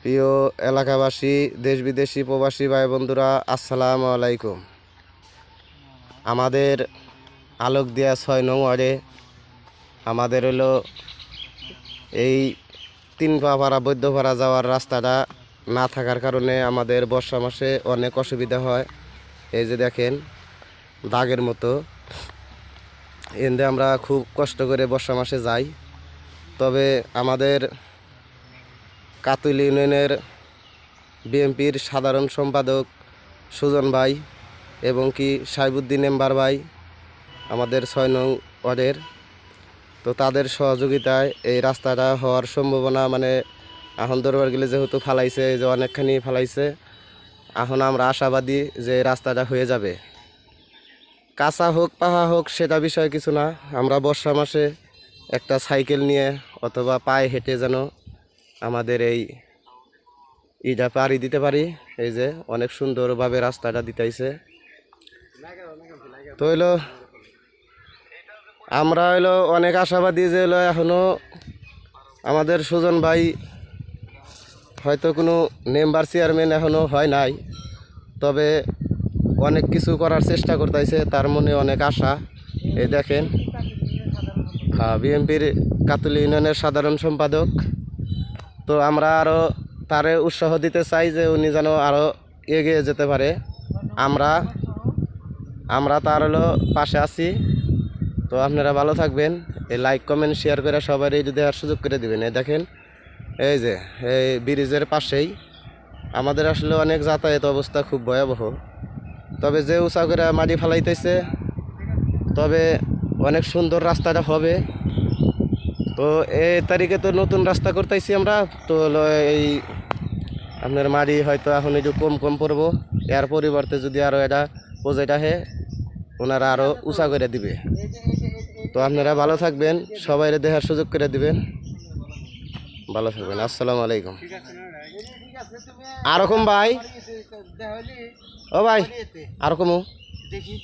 প্রিয় এলাকাবাসী দেশ বিদেশি প্রবাসী ভাই বন্ধুরা আসসালামু আলাইকুম। আমাদের আলোক দিয়া ছয় নং ওয়ার্ডে আমাদের হলো এই তিন পাড়া বৈদ্যপাড়া যাওয়ার রাস্তাটা না থাকার কারণে আমাদের বর্ষা মাসে অনেক অসুবিধা হয়। এই যে দেখেন দাগের মতো। এতে আমরা খুব কষ্ট করে বর্ষা মাসে যাই। তবে আমাদের কাতুল ইউনিয়নের বিএনপির সাধারণ সম্পাদক সুজন ভাই এবং কি সাইবুদ্দিন এম্বার ভাই, আমাদের ছয় নং ওয়ার্ডের। তো তাদের সহযোগিতায় এই রাস্তাটা হওয়ার সম্ভাবনা মানে এখন দরবার গেলে যেহেতু ফালাইছে যে অনেকখানি ফালাইছে, এখন আমরা আশাবাদী যে রাস্তাটা হয়ে যাবে। কাঁচা হোক, পাহা হোক, সেটা বিষয় কিছু না। আমরা বর্ষা মাসে একটা সাইকেল নিয়ে অথবা পায়ে হেঁটে যেন আমাদের এই ইটা পাড়ি দিতে পারি। এই যে অনেক সুন্দরভাবে রাস্তাটা দিতেছে। তো হইল আমরা হইল অনেক আশাবাদী যে হলো এখনও আমাদের সুজন ভাই হয়তো কোনো মেম্বার চেয়ারম্যান এখনও হয় নাই। তবে অনেক কিছু করার চেষ্টা করতেছে, তার মনে অনেক আশা। এই দেখেন হ্যাঁ বিএনপির কাতুলি ইউনিয়নের সাধারণ সম্পাদক তো আমরা আরও তারে উৎসাহ দিতে চাই যে উনি যেন আরও এগিয়ে যেতে পারে। আমরা আমরা তার হলো পাশে আছি। তো আপনারা ভালো থাকবেন। এই লাইক কমেন্ট শেয়ার করে সবারই দেওয়ার সুযোগ করে দিবেন। এই দেখেন, এই যে, এই ব্রিজের পাশেই। আমাদের আসলে অনেক যাতায়াত অবস্থা খুব ভয়াবহ। তবে যে উঁচা করে মাটি ফালাইতেছে, তবে অনেক সুন্দর রাস্তাটা হবে। তো এই তারিখে তো নতুন রাস্তা করতেছি আমরা। তো এই আপনার মাড়ি হয়তো এখন একটু কম কম পড়ব। এর পরিবর্তে যদি আরও এটা প্রজেক্ট আহে ওনারা আরও উঁচা করে দিবে। তো আপনারা ভালো থাকবেন সবাই দেখার সুযোগ করে দিবেন। ভালো থাকবেন, আসসালামু আলাইকুম। আরকম ভাই। ও ভাই আরকমও দেখি